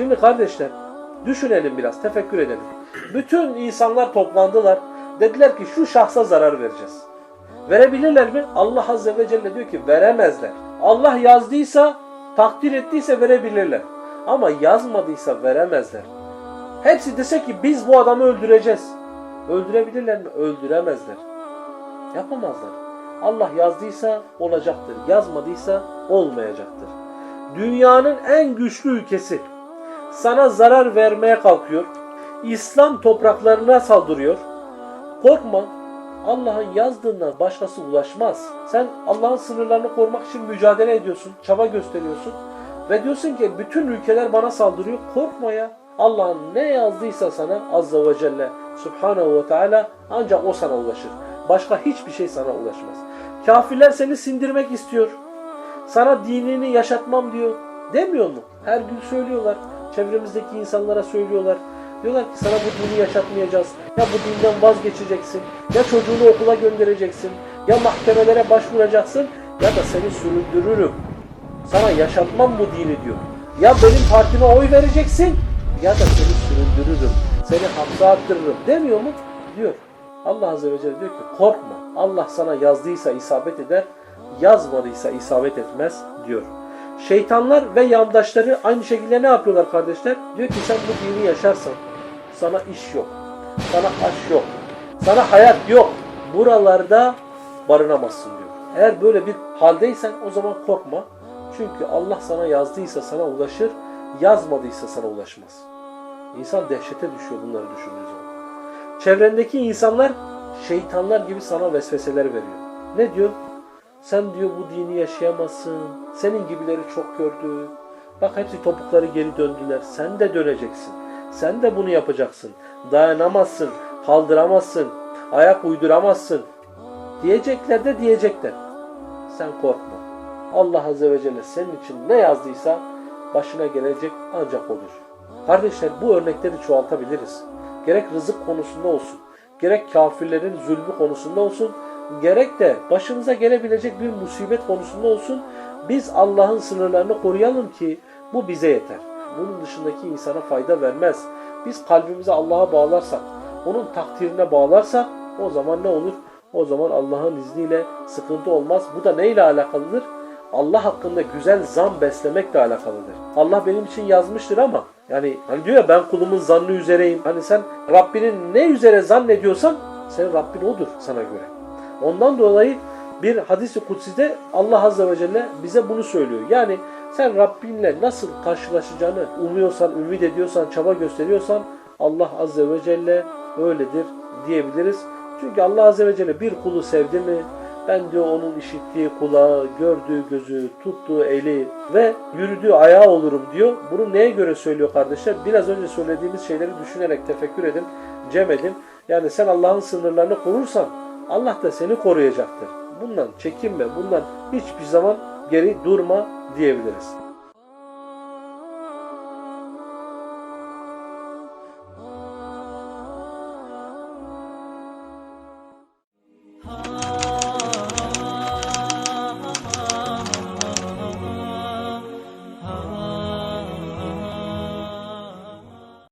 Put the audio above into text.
Şimdi kardeşler düşünelim biraz, tefekkür edelim. Bütün insanlar toplandılar. Dediler ki şu şahsa zarar vereceğiz. Verebilirler mi? Allah Azze ve Celle diyor ki veremezler. Allah yazdıysa, takdir ettiyse verebilirler. Ama yazmadıysa veremezler. Hepsi dese ki biz bu adamı öldüreceğiz. Öldürebilirler mi? Öldüremezler. Yapamazlar. Allah yazdıysa olacaktır. Yazmadıysa olmayacaktır. Dünyanın en güçlü ülkesi sana zarar vermeye kalkıyor. İslam topraklarına saldırıyor. Korkma. Allah'ın yazdığından başkası ulaşmaz. Sen Allah'ın sınırlarını korumak için mücadele ediyorsun, çaba gösteriyorsun. Ve diyorsun ki bütün ülkeler bana saldırıyor. Korkma ya. Allah'ın ne yazdıysa sana Azze ve Celle Subhanahu ve Teala ancak o sana ulaşır. Başka hiçbir şey sana ulaşmaz. Kafirler seni sindirmek istiyor. Sana dinini yaşatmam diyor. Demiyor mu? Her gün söylüyorlar. Çevremizdeki insanlara söylüyorlar. Diyorlar ki sana bu dini yaşatmayacağız. Ya bu dinden vazgeçeceksin. Ya çocuğunu okula göndereceksin. Ya mahkemelere başvuracaksın. Ya da seni süründürürüm. Sana yaşatmam bu dini diyor. Ya benim partime oy vereceksin. Ya da seni süründürürüm. Seni hapse attırırım demiyor mu? Diyor. Allah Azze ve Celle diyor ki korkma. Allah sana yazdıysa isabet eder. Yazmadıysa isabet etmez diyor. Şeytanlar ve yandaşları aynı şekilde ne yapıyorlar kardeşler? Diyor ki sen bu dini yaşarsan sana iş yok. Sana aş yok. Sana hayat yok. Buralarda barınamazsın diyor. Eğer böyle bir haldeysen o zaman korkma. Çünkü Allah sana yazdıysa sana ulaşır, yazmadıysa sana ulaşmaz. İnsan dehşete düşüyor bunları düşündüğü zaman. Çevrendeki insanlar şeytanlar gibi sana vesveseler veriyor. Ne diyor? Sen diyor bu dini yaşayamazsın. Senin gibileri çok gördü. Bak hepsi topukları geri döndüler. Sen de döneceksin. Sen de bunu yapacaksın. Dayanamazsın. Kaldıramazsın. Ayak uyduramazsın. Diyecekler de diyecekler. Sen korkma. Allah Azze ve Celle senin için ne yazdıysa başına gelecek ancak olur. Kardeşler bu örnekleri çoğaltabiliriz. Gerek rızık konusunda olsun, gerek kafirlerin zulmü konusunda olsun, gerek de başımıza gelebilecek bir musibet konusunda olsun. Biz Allah'ın sınırlarını koruyalım ki bu bize yeter. Bunun dışındaki insana fayda vermez. Biz kalbimizi Allah'a bağlarsak, onun takdirine bağlarsak o zaman ne olur? O zaman Allah'ın izniyle sıkıntı olmaz. Bu da neyle alakalıdır? Allah hakkında güzel zan beslemekle alakalıdır. Allah benim için yazmıştır ama yani hani diyor ya ben kulumun zannı üzereyim. Hani sen Rabbinin ne üzere zannediyorsan senin Rabbin odur sana göre. Ondan dolayı bir hadisi kutside Allah Azze ve Celle bize bunu söylüyor. Yani sen Rabbinle nasıl karşılaşacağını umuyorsan, ümit ediyorsan, çaba gösteriyorsan Allah Azze ve Celle öyledir diyebiliriz. Çünkü Allah Azze ve Celle bir kulu sevdi mi ben diyor onun işittiği kulağı, gördüğü gözü, tuttuğu eli ve yürüdüğü ayağı olurum diyor. Bunu neye göre söylüyor kardeşler? Biraz önce söylediğimiz şeyleri düşünerek tefekkür edin, cem edin. Yani sen Allah'ın sınırlarını korursan Allah da seni koruyacaktır. Bundan çekinme, bundan hiçbir zaman geri durma diyebiliriz.